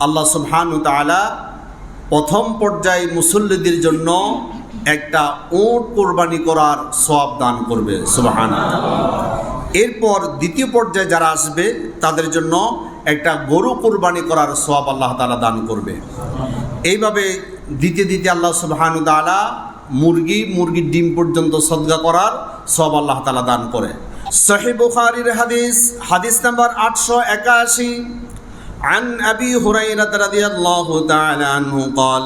আল্লাহ সুবহানু তাআলা প্রথম পর্যায়ে মুসল্লিদের জন্য একটা ওট কোরবানি করার সব দান করবে সুবহান এরপর দ্বিতীয় পর্যায়ে যারা আসবে, তাদের জন্য একটা গরু কোরবানি করার সব আল্লাহ তালা দান করবে। এইভাবে দিতে দিতে আল্লাহ সুবহানু তাআলা মুরগি, মুরগির ডিম পর্যন্ত সদগা করার সব আল্লাহ তাআলা দান করে। সহি বুখারীর হাদিস হাদিস নাম্বার আটশো একাশি। عن أبي هريرة رضي الله تعالى عنه قال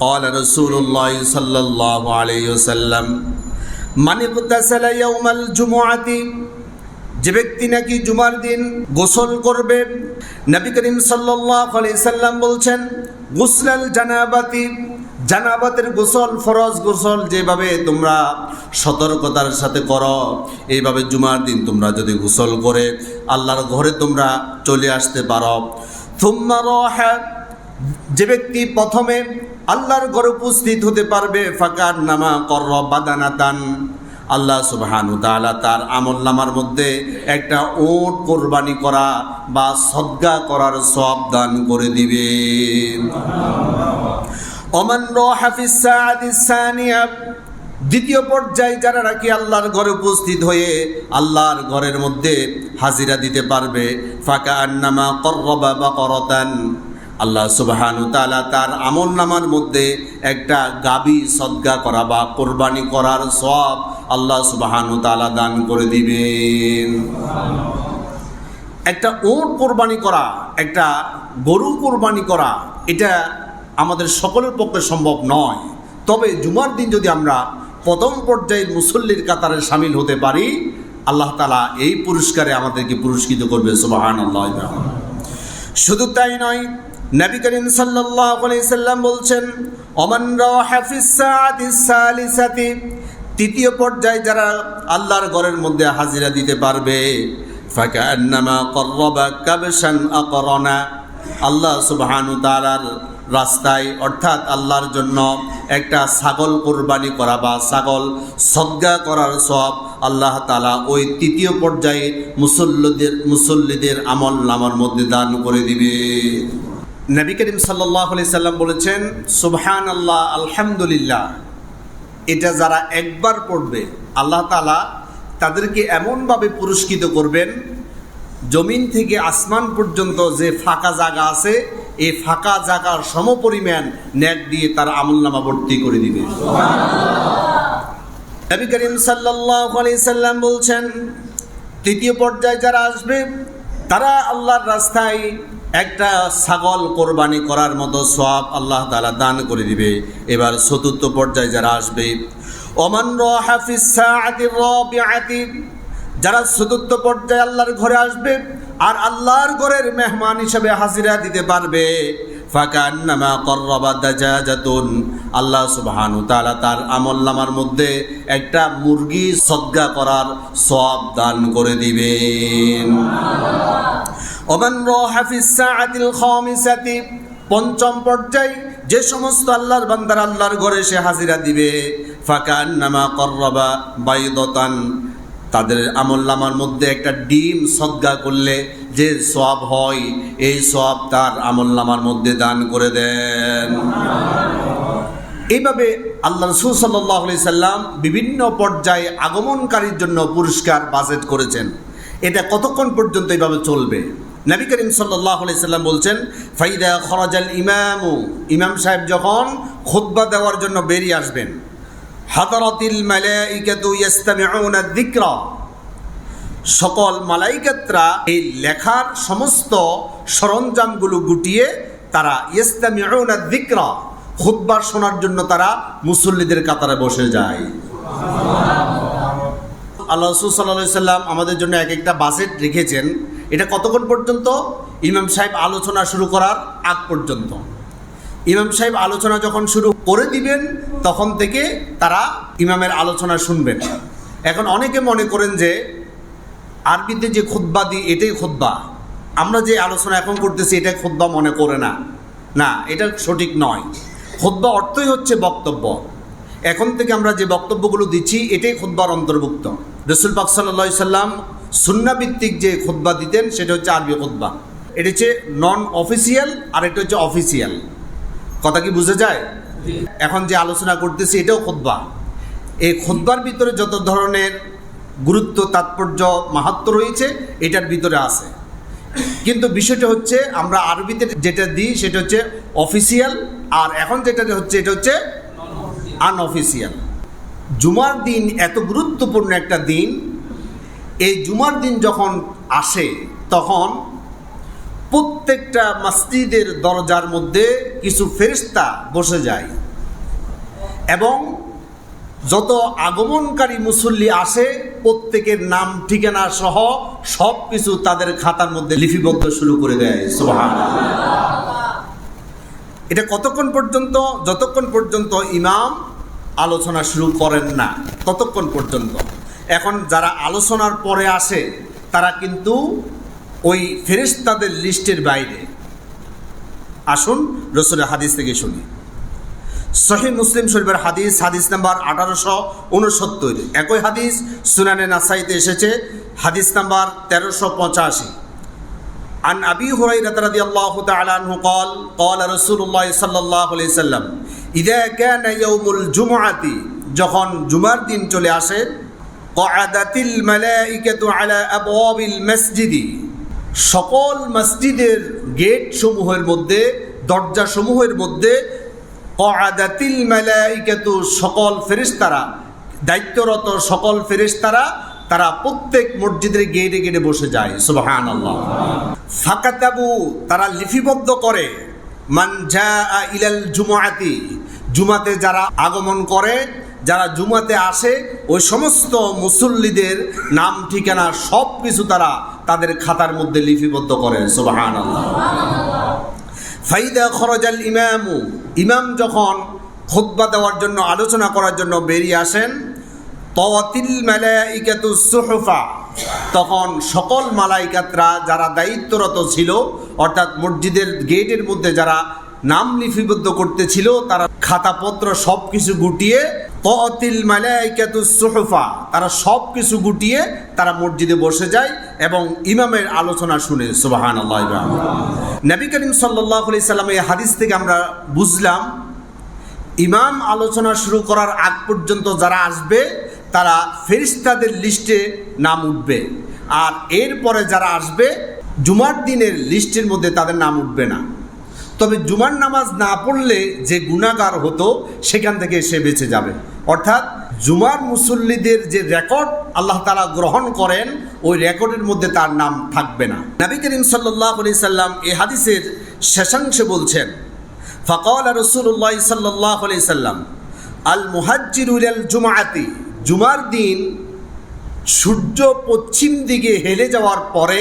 قال رسول الله صلى الله عليه وسلم من اغتسل يوم الجمعة যে ব্যক্তি নাকি জুমার দিন গোসল করবে নবী করিম সাল্লাল্লাহু আলাইহি সাল্লাম বলছেন গুসলাল জানাবাতি জানাবাতের গোসল, ফরজ গোসল যেভাবে তোমরা সতর্কতার সাথে করো, এইভাবে জুমার দিন তোমরা যদি গোসল করে আল্লাহর ঘরে তোমরা চলে আসতে পারো। রাহা, যে ব্যক্তি প্রথমে আল্লাহর ঘরে উপস্থিত হতে পারবে, ফাকার নামা কর বাদানাতান। আল্লাহ সুবহানু তাআলা তার আমল নামার মধ্যে একটা ওট কোরবানি করা বা সদ্গা করার সব দান করে দিবে সানিয়া। দ্বিতীয় পর্যায়ে যারা নাকি আল্লাহর ঘরে উপস্থিত হয়ে আল্লাহর ঘরের মধ্যে হাজিরা দিতে পারবে ফাঁকা আন্নামা কর্রবা বা করতান আল্লাহ সুবাহানু তালা তার আমল নামার মধ্যে একটা গাবি সদ্গা করা বা কোরবানি করার সব আল্লাহ সুবাহানু তালা দান করে দিবেন। একটা ওট কোরবানি করা, একটা গরু কোরবানি করা, এটা আমাদের সকলের পক্ষে সম্ভব নয়। তবে জুমার দিন যদি আমরা প্রথম পর্যায়ের মুসল্লির কাতারে সামিল হতে পারি, আল্লাহ তালা এই পুরস্কারে আমাদেরকে পুরস্কৃত করবে সুবাহান শুধু তাই নয়, নবী করিম সাল্লাম বলছেন সালিসাতি তৃতীয় পর্যায়ে যারা আল্লাহর ঘরের মধ্যে হাজিরা দিতে পারবে আকরানা আল্লাহ সুবহানু তাআলার রাস্তায়, অর্থাৎ আল্লাহর জন্য একটা ছাগল কোরবানি করা বা ছাগল সদ্গা করার সব আল্লাহ তালা ওই তৃতীয় পর্যায়ে মুসল্লিদের মুসল্লিদের আমল নামার মধ্যে দান করে দিবে। নবী করিম সাল্লাহ সাল্লাম বলেছেন সুবহান আল্লাহ আলহামদুলিল্লাহ। এটা যারা একবার পড়বে, আল্লাহ তালা তাদেরকে এমনভাবে পুরস্কৃত করবেন, জমিন থেকে আসমান পর্যন্ত যে ফাঁকা জায়গা আছে এই ফাঁকা জাগার সমপরিমাণ নেট দিয়ে তার আমল নামা ভর্তি করে দিবে। নবী করিম সাল্লাম বলছেন, তৃতীয় পর্যায়ে যারা আসবে, তারা আল্লাহর রাস্তায় একটা ছাগল কোরবানি করার মতো সব আল্লাহ তাআলা দান করে দিবে। এবার চতুর্থ পর্যায়ে যারা আসবে সাআতির রাবিআতি, যারা চতুর্থ পর্যায়ে আল্লাহর ঘরে আসবে আর আল্লাহর ঘরের মেহমান হিসেবে হাজিরা দিতে পারবে। ফাকান্নামা কররাবা দাজাজাতুন। আল্লাহ সুবহানু তাআলা তার আমল নামার মধ্যে একটা মুরগি সদ্গা করার সব দান করে দিবেন। ওমান রাহাফিস সাআতিল খামিসাতি। পঞ্চম পর্যায়ে যে সমস্ত আল্লাহর বান্দার আল্লাহর ঘরে সে হাজিরা দিবে। ফাকান্নামা কররাবা বাইদতান। তাদের আমল নামার মধ্যে একটা ডিম সদ্গা করলে যে সব হয়, এই সব তার আমল নামার মধ্যে দান করে দেন। এইভাবে আল্লাহ রসুল সাল্লাহ সাল্লাম বিভিন্ন পর্যায়ে আগমনকারীর জন্য পুরস্কার বাজেট করেছেন। এটা কতক্ষণ পর্যন্ত এইভাবে চলবে? নবী করিম সাল্লাহ সাল্লাম বলছেন, ফাইদা খরাজাল ইমামু। ইমাম সাহেব যখন খুতবা দেওয়ার জন্য বেরিয়ে আসবেন হাদারাতিল মালাইকাতু ইয়াস্তামিউনা যিকরা। সকল মালাইকাতরা এই লেখার সমস্ত সরঞ্জামগুলো গুটিয়ে তারা ইস্তামিউনা যিকরা, খুতবা শোনার জন্য তারা মুসল্লিদের কাতারে বসে যায়। আল্লাহ রসুল সাল্লাহ সাল্লাম আমাদের জন্য এক একটা বাজেট রেখেছেন। এটা কতক্ষণ পর্যন্ত? ইমাম সাহেব আলোচনা শুরু করার আগ পর্যন্ত। ইমাম সাহেব আলোচনা যখন শুরু করে দিবেন, তখন থেকে তারা ইমামের আলোচনা শুনবেন। এখন অনেকে মনে করেন যে, আরবিতে যে খুদ্া দিই, এটাই খুদ্া আমরা যে আলোচনা এখন করতেছি, এটা খুদ্া মনে করে না। না, এটা সঠিক নয়। খুদ্া অর্থই হচ্ছে বক্তব্য। এখন থেকে আমরা যে বক্তব্যগুলো দিচ্ছি, এটাই খুদ্বার অন্তর্ভুক্ত। রসুল পাক সাল্লা সাল্লাম সুন্নাভিত্তিক যে খুদ্া দিতেন, সেটা হচ্ছে আরবি খুদ্া এটা হচ্ছে নন অফিসিয়াল আর এটা হচ্ছে অফিসিয়াল কথা কি বুঝে যায় এখন যে আলোচনা করতেছি, এটাও খোদ্া এই খোদ্বার ভিতরে যত ধরনের গুরুত্ব, তাৎপর্য মাহাত্ম রয়েছে, এটার ভিতরে আছে। কিন্তু বিষয়টা হচ্ছে, আমরা আরবিতে যেটা দিই, সেটা হচ্ছে অফিসিয়াল আর এখন যেটা হচ্ছে, এটা হচ্ছে আনঅফিসিয়াল জুমার দিন এত গুরুত্বপূর্ণ একটা দিন, এই জুমার দিন যখন আসে, তখন প্রত্যেকটা মসজিদের দরজার মধ্যে কিছু ফেরিস্তা বসে যায়। এবং যত আগমনকারী মুসল্লি আসে, প্রত্যেকের নাম, ঠিকানা সহ সব কিছু তাদের খাতার মধ্যে লিপিবদ্ধ শুরু করে দেয়। সুবহানাল্লাহ। এটা কতক্ষণ পর্যন্ত? যতক্ষণ পর্যন্ত ইমাম আলোচনা শুরু করেন না, ততক্ষণ পর্যন্ত। এখন যারা আলোচনার পরে আসে, তারা কিন্তু ওই ফেরেশতাদের লিস্টের বাইরে আসুন রসুলের হাদিস থেকে শুনি সহি মুসলিম শরীফের হাদিস হাদিস নাম্বার আঠারোশো উনসত্তর একই হাদিস সুনানে নাসাইতে এসেছে হাদিস নাম্বার তেরোশো পঁচাশি عن أبي هريرة رضي الله تعالى عنه قال قال رسول الله صلى الله عليه وسلم إذا كان يوم الجمعة যখন জুমার দিন চলে আসে قعدت الملائكة على أبواب المسجد সকল মসজিদের গেট সমূহের মধ্যে দরজা সমূহের মধ্যে সকল ফেরেশতারা, দায়িত্বরত সকল ফেরিস্তারা তারা প্রত্যেক মসজিদের গেটে গেটে বসে যায় সুবহান আল্লাহ ফাকাতাবু, তারা লিপিবদ্ধ করে, মান ইলাল জুমাতি জুমাতে যারা আগমন করে যারা জুমাতে আসে, ওই সমস্ত মুসল্লিদের নাম, ঠিকানা সব কিছু তারা তাদের খাতার মধ্যে লিপিবদ্ধ করে। সুবাহান ফাইদা খরজাল ইমামু। ইমাম যখন খুতবা দেওয়ার জন্য, আলোচনা করার জন্য বেরিয়ে আসেন, তওয়াতিল মালাইকাতু সুহুফা। তখন সকল মালাইকাতরা যারা দায়িত্বরত ছিল, অর্থাৎ মসজিদের গেটের মধ্যে যারা নাম লিপিবদ্ধ করতেছিল, তারা খাতাপত্র সব কিছু গুটিয়ে ততিল সুহুফা, তারা সব কিছু গুটিয়ে তারা মসজিদে বসে যায় এবং ইমামের আলোচনা শুনে সুবাহান আল্লাহ নবী করিম সাল্লাহ সাল্লাম এই হাদিস থেকে আমরা বুঝলাম, ইমাম আলোচনা শুরু করার আগ পর্যন্ত যারা আসবে, তারা ফেরিস্তাদের লিস্টে নাম উঠবে। আর এরপরে যারা আসবে, জুমার দিনের লিস্টের মধ্যে তাদের নাম উঠবে না। তবে জুমার নামাজ না পড়লে যে গুণাগার হতো, সেখান থেকে সে বেঁচে যাবে। অর্থাৎ জুমার মুসল্লিদের যে রেকর্ড আল্লাহ তালা গ্রহণ করেন, ওই রেকর্ডের মধ্যে তার নাম থাকবে না। নবী করিম সাল্লাহ সাল্লাম এ হাদিসের শেষাংশে বলছেন, ফকল রসুল্লাহ সাল্লাহ আলি সাল্লাম আল মুহাজ্জিরুল জুমাআতি, জুমার দিন সূর্য পশ্চিম দিকে হেলে যাওয়ার পরে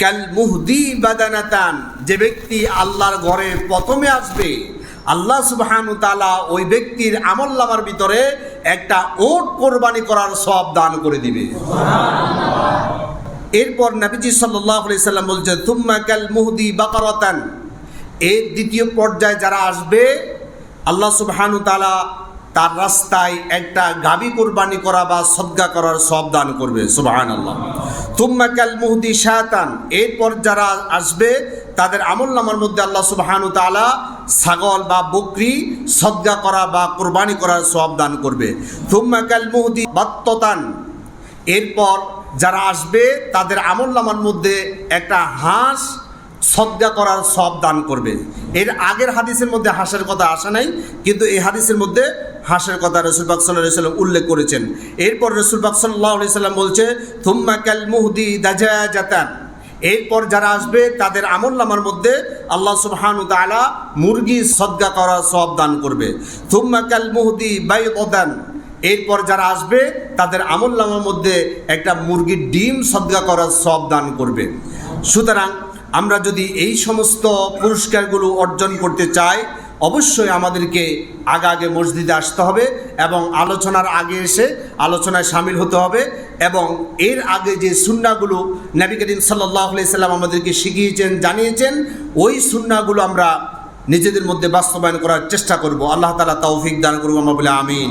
ক্যাল মুহদি বাদানাতান যে ব্যক্তি আল্লাহর ঘরে প্রথমে আসবে আল্লাহ সুবহানু তালা ওই ব্যক্তির আমল নামার ভিতরে একটা ওট কোরবানি করার সব দান করে দিবে। এরপর নাবিজি সাল্লাহ সাল্লাম বলছে তুম্মা ক্যাল মুহদি বাকারতান। এর দ্বিতীয় পর্যায়ে যারা আসবে আল্লাহ সুবহানু তালা তার রাস্তায় একটা গাবি কোরবানি করা বা সদ্গা করার সব দান করবে সুবাহান আল্লাহ তুম্মাকাল মুহদি শাহতান এরপর যারা আসবে, তাদের আমল নামার মধ্যে আল্লাহ সুবহানু তালা ছাগল বা বকরি সদ্গা করা বা কোরবানি করার সব দান করবে। তুম্মাকাল মুহদি বাত্ততান, এরপর যারা আসবে, তাদের আমল নামার মধ্যে একটা হাঁস সদ্গা করার সব দান করবে। এর আগের হাদিসের মধ্যে হাঁসের কথা আসে নাই, কিন্তু এই হাদিসের মধ্যে হাঁসের কথা রসুল পাক সাল্লাহ সাল্লাম উল্লেখ করেছেন। এরপর রসুল পাক সাল্লাহ সাল্লাম বলছে, থুম্মা মুহদি দাজা জাতান এরপর যারা আসবে, তাদের আমল নামার মধ্যে আল্লাহ সুবহানু তাআলা মুরগি সদ্গা করার সব দান করবে। থুম্মা কাল মুহদি বাই অদান এরপর যারা আসবে, তাদের আমল নামার মধ্যে একটা মুরগির ডিম সদ্গা করার সব দান করবে। সুতরাং আমরা যদি এই সমস্ত পুরস্কারগুলো অর্জন করতে চাই অবশ্যই আমাদেরকে আগে আগে মসজিদে আসতে হবে এবং আলোচনার আগে এসে আলোচনায় সামিল হতে হবে এবং এর আগে যে সুন্নাগুলো নবী করিম সাল্লাহ সাল্লাম আমাদেরকে শিখিয়েছেন, জানিয়েছেন, ওই সুন্নাগুলো আমরা নিজেদের মধ্যে বাস্তবায়ন করার চেষ্টা করব। আল্লাহ তালা তৌফিক দান করব আমরা বলে আমিন